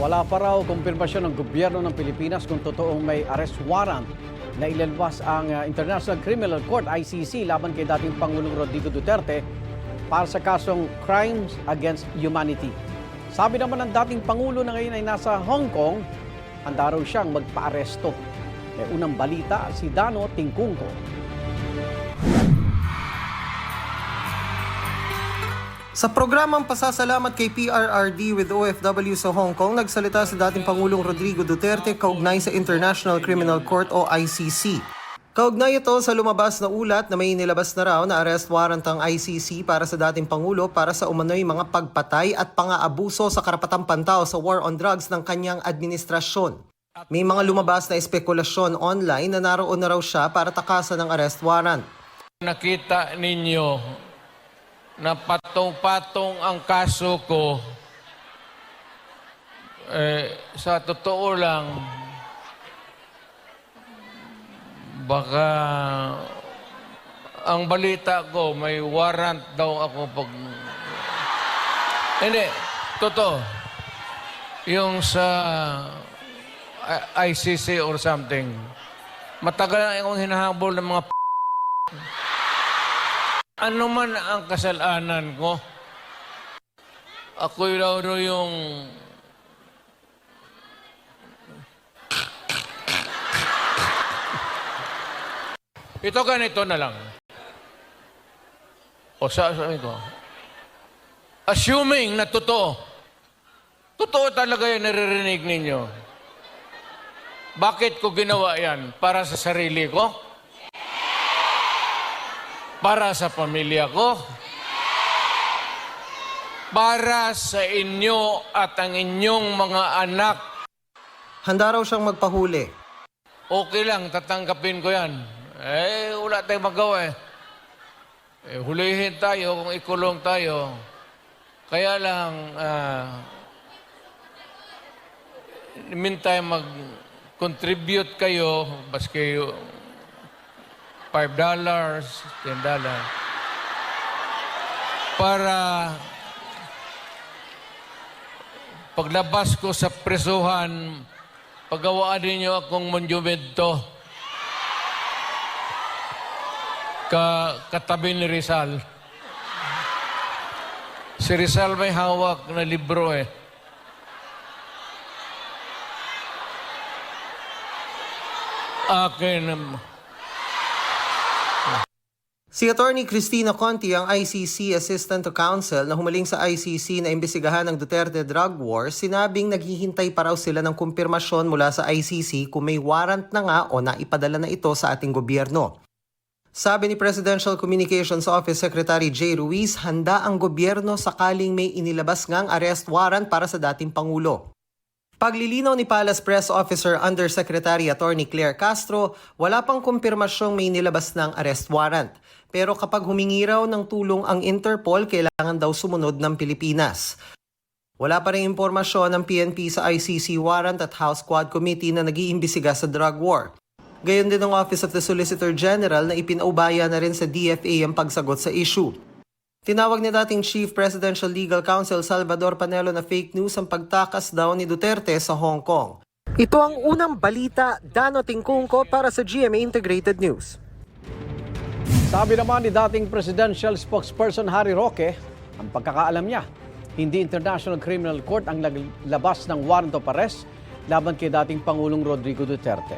Wala pa raw kumpirmasyon ng gobyerno ng Pilipinas kung totoong may arrest warrant na ilalabas ang uh, International Criminal Court ICC laban kay dating Pangulong Rodrigo Duterte para sa kasong Crimes Against Humanity. Sabi naman ng dating Pangulo na ngayon ay nasa Hong Kong, handa raw siyang magpa-aresto. May unang balita si Dano Tingkungko. Sa programang pasasalamat kay PRRD with OFW sa Hong Kong, nagsalita si dating Pangulong Rodrigo Duterte kaugnay sa International Criminal Court o ICC. Kaugnay ito sa lumabas na ulat na may nilabas na raw na arrest warrant ang ICC para sa dating Pangulo para sa umano'y mga pagpatay at pang-aabuso sa karapatang pantao sa war on drugs ng kanyang administrasyon. May mga lumabas na espekulasyon online na naroon na raw siya para takasan ng arrest warrant. Nakita ninyo na patong-patong ang kaso ko, eh, sa totoo lang, baka ang balita ko, may warrant daw ako pag... Hindi, totoo. Yung sa ICC or something, matagal na akong hinahabol ng mga ano man ang kasalanan ko, ako raw raw yung Ito ganito na lang. O sa sabi ko, assuming na totoo, totoo talaga yung naririnig ninyo. Bakit ko ginawa yan? Para sa sarili ko? Para sa pamilya ko, para sa inyo at ang inyong mga anak. Handa raw siyang magpahuli. Okay lang, tatanggapin ko yan. Eh, wala tayong magawa eh. eh hulihin tayo kung ikulong tayo. Kaya lang, ah, the meantime, mag-contribute kayo, baski $5, $10, para paglabas ko sa presuhan, pagawaan ninyo akong monumento ka katabi ni Rizal. Si Rizal may hawak na libro eh. Akin, Si Attorney Cristina Conti ang ICC Assistant to Counsel na humaling sa ICC na imbestigahan ng Duterte drug war, sinabing naghihintay pa raw sila ng kumpirmasyon mula sa ICC kung may warrant na nga o naipadala na ito sa ating gobyerno. Sabi ni Presidential Communications Office Secretary Jay Ruiz, handa ang gobyerno sakaling may inilabas ngang arrest warrant para sa dating Pangulo. Paglilinaw ni Palace Press Officer Undersecretary Attorney Claire Castro, wala pang kumpirmasyong may nilabas ng arrest warrant. Pero kapag humingi raw ng tulong ang Interpol, kailangan daw sumunod ng Pilipinas. Wala pa rin impormasyon ng PNP sa ICC warrant at House Quad Committee na nag-iimbisiga sa drug war. Gayon din ang Office of the Solicitor General na ipinaubaya na rin sa DFA ang pagsagot sa issue. Tinawag ni dating Chief Presidential Legal Counsel Salvador Panelo na fake news ang pagtakas daw ni Duterte sa Hong Kong. Ito ang unang balita, Dano Tingkungko para sa GMA Integrated News. Sabi naman ni dating presidential spokesperson Harry Roque, ang pagkakaalam niya, hindi International Criminal Court ang naglabas ng warrant of arrest laban kay dating Pangulong Rodrigo Duterte.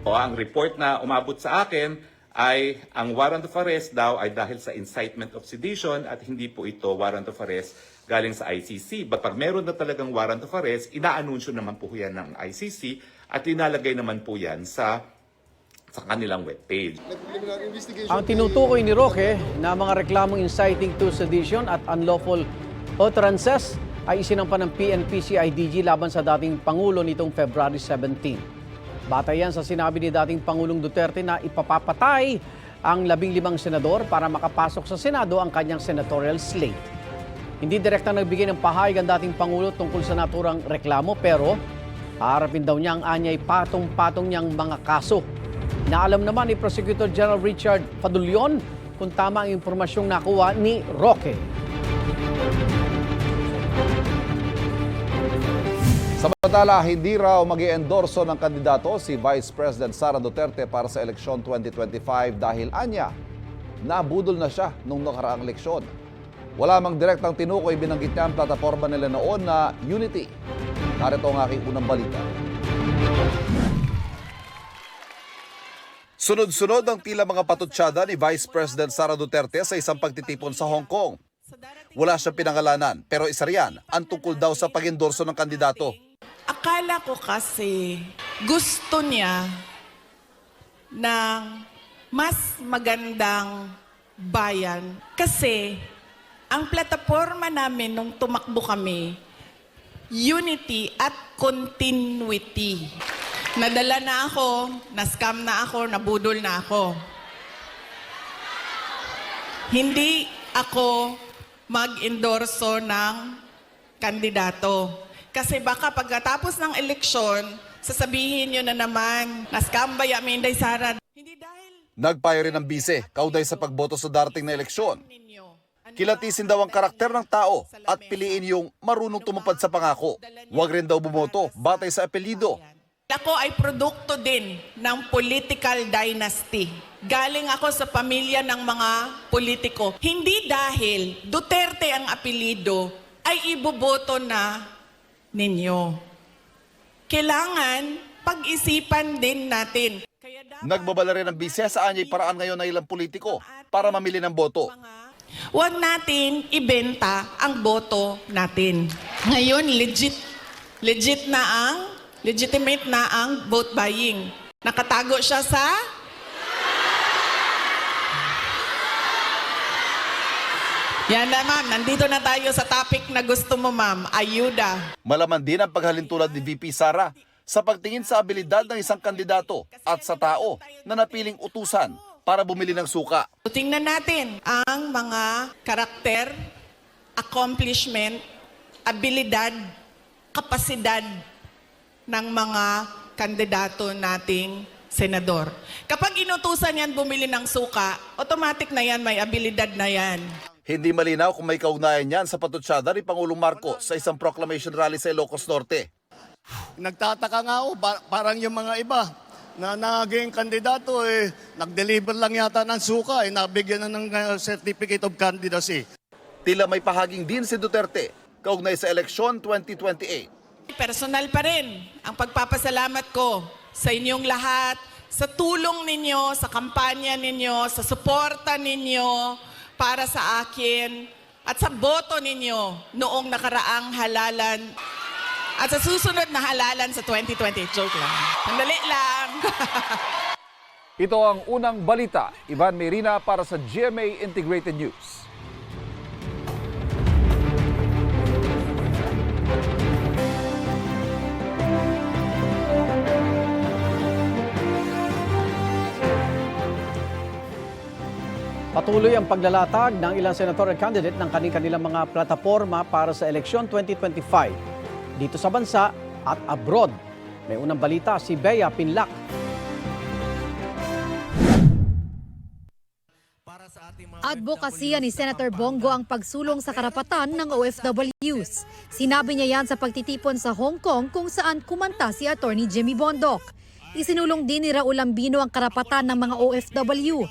O ang report na umabot sa akin ay ang warrant of arrest daw ay dahil sa incitement of sedition at hindi po ito warrant of arrest galing sa ICC. But pag meron na talagang warrant of arrest, inaanunsyo naman po yan ng ICC at inalagay naman po yan sa sa kanilang webpage. Ang tinutukoy ni Roque na mga reklamong inciting to sedition at unlawful utterances ay isinampa ng PNP-CIDG laban sa dating Pangulo nitong February 17. Batay yan sa sinabi ni dating Pangulong Duterte na ipapapatay ang labing limang senador para makapasok sa Senado ang kanyang senatorial slate. Hindi direktang nagbigay ng pahayag ang dating Pangulo tungkol sa naturang reklamo pero haharapin daw niya ang anyay patong-patong niyang mga kaso. Naalam naman ni Prosecutor General Richard Padulyon kung tama ang impormasyong nakuha ni Roque. Samantala, hindi raw mag endorso ng kandidato si Vice President Sara Duterte para sa eleksyon 2025 dahil anya, nabudol na siya nung nakaraang eleksyon. Wala mang direktang tinukoy binanggit niya ang plataforma nila noon na Unity. Narito ang aking unang balita. Sunod-sunod ang tila mga patutsada ni Vice President Sara Duterte sa isang pagtitipon sa Hong Kong. Wala siyang pinangalanan, pero isa riyan ang tungkol daw sa pag-endorso ng kandidato. Akala ko kasi gusto niya ng mas magandang bayan kasi ang plataforma namin nung tumakbo kami, unity at continuity. Nadala na ako, na-scam na ako, nabudol na ako. Hindi ako mag-endorso ng kandidato. Kasi baka pagkatapos ng eleksyon, sasabihin nyo na naman, na-scam ba ya Minday Sara? Hindi dahil Nagpayo rin ang bise, kauday sa pagboto sa darating na eleksyon. ninyo. Ano Kilatisin daw ang karakter ng tao at piliin yung marunong tumupad sa pangako. Huwag rin daw bumoto batay sa apelido. Ako ay produkto din ng political dynasty. Galing ako sa pamilya ng mga politiko. Hindi dahil Duterte ang apelido ay iboboto na ninyo. Kailangan pag-isipan din natin. Nagbabala rin ang bise sa anyay paraan ngayon ng ilang politiko para mamili ng boto. Huwag natin ibenta ang boto natin. Ngayon, legit, legit na ang, legitimate na ang vote buying. Nakatago siya sa Yan na ma'am, nandito na tayo sa topic na gusto mo ma'am, ayuda. Malaman din ang paghalintulad ni VP Sara sa pagtingin sa abilidad ng isang kandidato at sa tao na napiling utusan para bumili ng suka. Tingnan natin ang mga karakter, accomplishment, abilidad, kapasidad ng mga kandidato nating senador. Kapag inutusan yan bumili ng suka, automatic na yan, may abilidad na yan. Hindi malinaw kung may kaugnayan yan sa patutsada ni Pangulong Marcos sa isang proclamation rally sa Ilocos Norte. Nagtataka nga ako, parang yung mga iba na naging kandidato, eh, nag-deliver lang yata ng suka, eh, nabigyan na ng uh, certificate of candidacy. Tila may pahaging din si Duterte kaugnay sa eleksyon 2028. Personal pa rin ang pagpapasalamat ko sa inyong lahat, sa tulong ninyo, sa kampanya ninyo, sa suporta ninyo para sa akin at sa boto ninyo noong nakaraang halalan at sa susunod na halalan sa 2020. Joke lang. Sandali lang. Ito ang unang balita. Ivan Merina para sa GMA Integrated News. Patuloy ang paglalatag ng ilang senatorial candidate ng kanilang mga plataforma para sa eleksyon 2025 dito sa bansa at abroad. May unang balita si Bea Pinlac. Advokasya ni Senator Bongo ang pagsulong sa karapatan ng OFWs. Sinabi niya yan sa pagtitipon sa Hong Kong kung saan kumanta si Attorney Jimmy Bondoc. Isinulong din ni Raul Ambino ang karapatan ng mga OFW.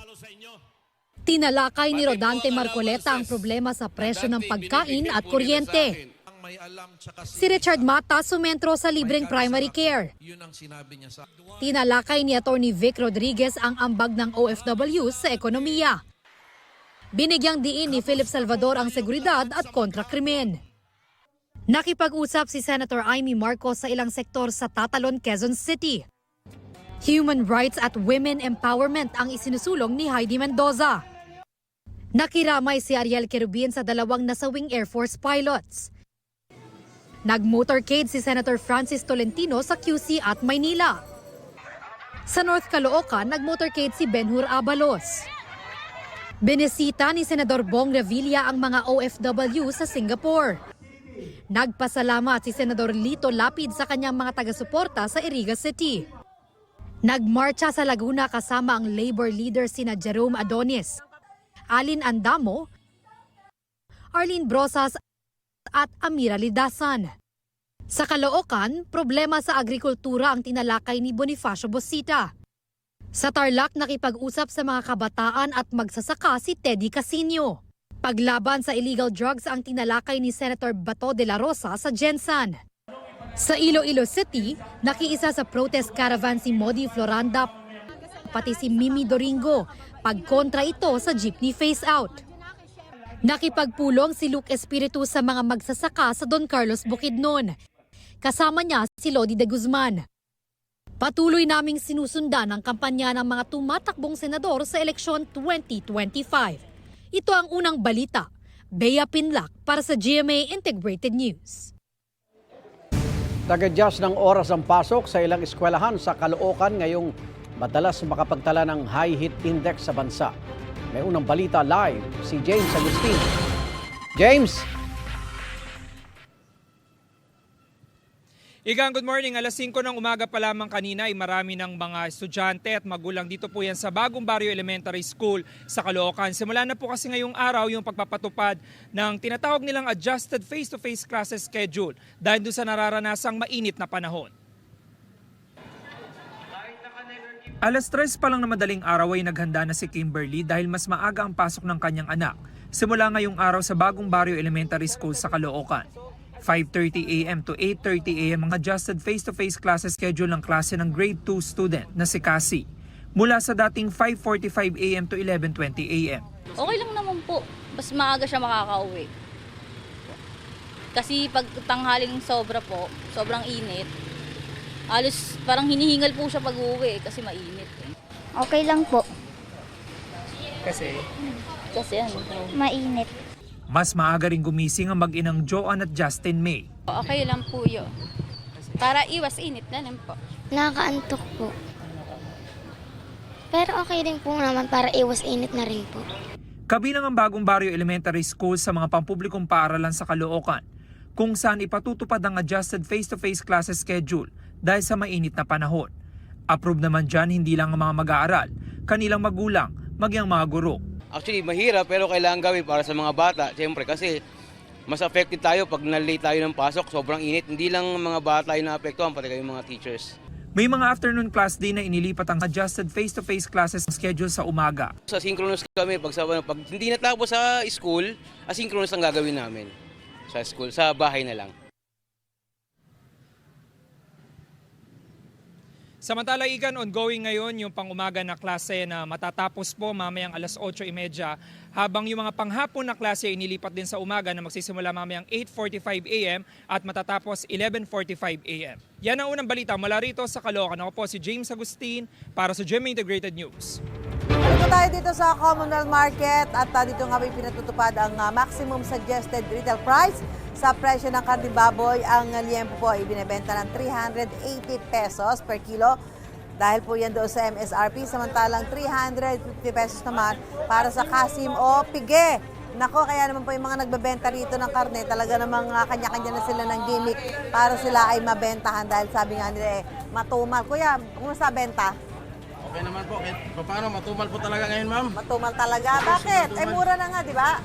Tinalakay ni Rodante Marcoleta ang problema sa presyo ng pagkain at kuryente. Si Richard Mata sumentro sa libreng primary care. Tinalakay ni Attorney Vic Rodriguez ang ambag ng OFW sa ekonomiya. Binigyang diin ni Philip Salvador ang seguridad at kontrakrimen. Nakipag-usap si Senator Amy Marcos sa ilang sektor sa Tatalon, Quezon City. Human rights at women empowerment ang isinusulong ni Heidi Mendoza. Nakiramay si Ariel Kerubin sa dalawang nasawing Air Force pilots. Nag-motorcade si Senator Francis Tolentino sa QC at Maynila. Sa North Caloocan, nag-motorcade si Benhur Abalos. Binisita ni Senador Bong Revilla ang mga OFW sa Singapore. Nagpasalamat si Senador Lito Lapid sa kanyang mga taga-suporta sa Iriga City. Nagmarcha sa Laguna kasama ang labor leader sina Jerome Adonis, Alin Andamo, Arlene Brosas at Amira Lidasan. Sa Caloocan, problema sa agrikultura ang tinalakay ni Bonifacio Bosita. Sa Tarlac, nakipag-usap sa mga kabataan at magsasaka si Teddy Casino. Paglaban sa illegal drugs ang tinalakay ni Senator Bato de la Rosa sa Gensan. Sa Iloilo City, nakiisa sa protest caravan si Modi Floranda pati si Mimi Doringo pagkontra ito sa jeepney face-out. Nakipagpulong si Luke Espiritu sa mga magsasaka sa Don Carlos Bukidnon. Kasama niya si Lodi de Guzman. Patuloy naming sinusundan ang kampanya ng mga tumatakbong senador sa eleksyon 2025. Ito ang unang balita. Bea Pinlac para sa GMA Integrated News. Tagadyas ng oras ang pasok sa ilang eskwelahan sa Caloocan ngayong madalas makapagtala ng high heat index sa bansa. May unang balita live si James Agustin. James! Igang good morning. Alas 5 ng umaga pa lamang kanina ay marami ng mga estudyante at magulang dito po yan sa Bagong Barrio Elementary School sa Caloocan. Simula na po kasi ngayong araw yung pagpapatupad ng tinatawag nilang adjusted face-to-face classes schedule dahil doon sa nararanasang mainit na panahon. Alas 3 pa lang na madaling araw ay naghanda na si Kimberly dahil mas maaga ang pasok ng kanyang anak. Simula ngayong araw sa Bagong Barrio Elementary School sa Caloocan. 5.30 a.m. to 8.30 a.m. ang adjusted face-to-face classes schedule ng klase ng grade 2 student na si Cassie. Mula sa dating 5.45 a.m. to 11.20 a.m. Okay lang naman po. Mas maaga siya makakauwi. Kasi pag tanghaling sobra po, sobrang init, alos parang hinihingal po siya pag uwi kasi mainit. Eh. Okay lang po. Kasi Kasi ano po. Mainit. mas maaga rin gumising ang mag-inang Joanne at Justin May. Okay lang po yun. Para iwas init na lang po. Nakakaantok po. Pero okay din po naman para iwas init na rin po. Kabilang ang Bagong Barrio Elementary School sa mga pampublikong paaralan sa Caloocan, kung saan ipatutupad ang adjusted face-to-face classes schedule dahil sa mainit na panahon. Approve naman dyan hindi lang ang mga mag-aaral, kanilang magulang, maging ang mga guro. Actually, mahirap pero kailangan gawin para sa mga bata. Siyempre kasi mas affected tayo pag nalate tayo ng pasok. Sobrang init. Hindi lang mga bata yung naapektuhan, pati kayo mga teachers. May mga afternoon class din na inilipat ang adjusted face-to-face classes schedule sa umaga. Sa synchronous kami, pag, sa, pag hindi natapos sa school, asynchronous ang gagawin namin. Sa school, sa bahay na lang. Samantala, Igan, ongoing ngayon yung pangumaga na klase na matatapos po mamayang alas 8.30 habang yung mga panghapon na klase ay inilipat din sa umaga na magsisimula mamayang 8.45 a.m. at matatapos 11.45 a.m. Yan ang unang balita mula rito sa Caloocan. Ako po si James Agustin para sa GMA Integrated News. Dito tayo dito sa Commonwealth Market at uh, dito nga may pinatutupad ang ah, maximum suggested retail price sa presyo ng karne baboy. Ang liempo po ay binebenta ng 380 pesos per kilo dahil po yan doon sa MSRP. Samantalang 350 pesos naman para sa kasim o pige. Nako, kaya naman po yung mga nagbebenta rito ng karne, talaga namang ah, kanya-kanya na sila ng gimmick para sila ay mabentahan dahil sabi nga nila eh, matumal. Kuya, kumusta benta? Okay naman po. Paano, matumal po talaga ngayon, ma'am. Matumal talaga. Bakit? Eh, mura na nga, di ba?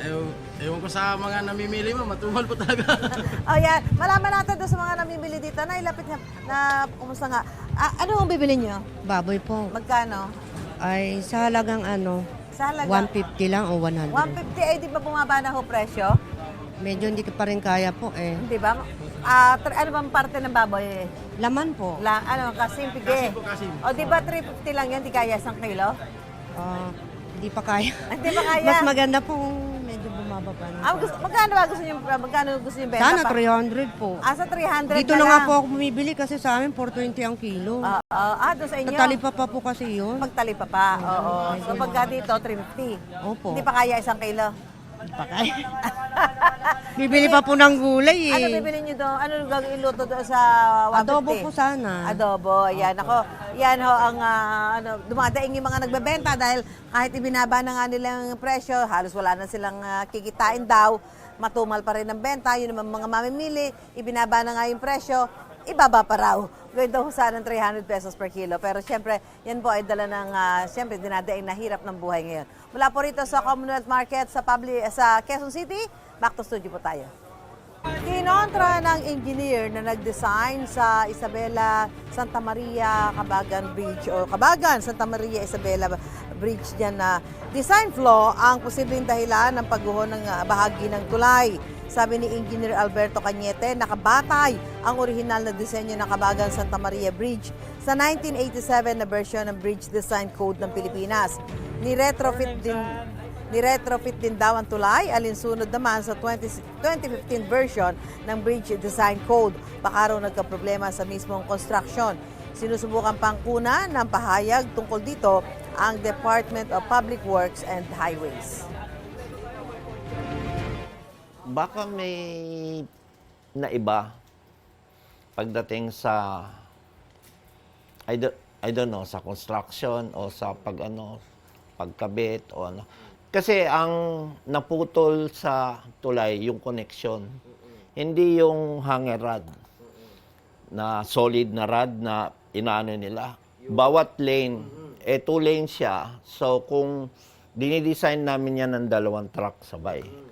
Ew, ewan ko sa mga namimili, ma'am. Matumal po talaga. Oh, yan. Malaman natin doon sa mga namimili dito na ilapit na, na kumusta nga. Ah, ano ang bibili nyo? Baboy po. Magkano? Ay, sa halagang ano, Sa halaga? 150 lang o 100. 150 ay di ba bumaba na ho presyo? Medyo hindi ko pa rin kaya po eh. Di ba? Ah, tr- ano bang parte ng baboy? Laman po. La, ano, kasim, pige. Kasim po, kasim. O, di ba 350 lang yan? Di kaya isang kilo? Ah, hindi pa kaya. Hindi pa kaya? Mas maganda po kung medyo bumaba pa. na. Ah, gusto, magkano ba gusto nyo, magkano gusto nyo benta Sana pa? 300 po. Ah, sa 300 Dito na na nga lang. po ako bumibili kasi sa amin 420 ang kilo. Ah, ah, ah, doon sa inyo. Tatalipa pa po kasi yun. Pagtalipa pa, oo. So pagka dito, 350. Opo. Hindi pa kaya isang kilo. Pa kaya. Bibili pa po ng gulay eh. Ano bibili nyo doon? Ano gagawin iluto doon sa 150? Adobo po sana. Adobo, yan. Ako, yan ho ang ah, ano, dumadaing yung mga nagbebenta dahil kahit ibinaba na nga nilang presyo, halos wala na silang ah, kikitain daw. Matumal pa rin ang benta. Yun naman mga mamimili, ibinaba na nga yung presyo, ibaba pa raw. Gawin daw sana ng 300 pesos per kilo. Pero siyempre, yan po ay dala ng, ah, siyempre, dinadaing na hirap ng buhay ngayon. Mula po rito sa Commonwealth Market sa, Publi, sa Quezon City, back to studio po tayo. Kinontra ng engineer na nag-design sa Isabela Santa Maria Cabagan Bridge o Cabagan Santa Maria Isabela Bridge dyan na design flaw ang posibleng dahilan ng pagguho ng ah, bahagi ng tulay. Sabi ni Engineer Alberto Cañete, nakabatay ang orihinal na disenyo ng Cabagan Santa Maria Bridge sa 1987 na version ng Bridge Design Code ng Pilipinas. Ni-retrofit din Ni-retrofit din daw ang tulay, alinsunod naman sa 20, 2015 version ng Bridge Design Code. Baka raw nagka-problema sa mismong construction. Sinusubukan pang kuna ng pahayag tungkol dito ang Department of Public Works and Highways. Baka may naiba pagdating sa I don't, I don't know sa construction o sa pag ano pagkabit o ano. Kasi ang naputol sa tulay yung connection. Hindi yung hanger rod na solid na rod na inaano nila. Bawat lane eh two lane siya. So kung dinidesign namin yan ng dalawang truck sabay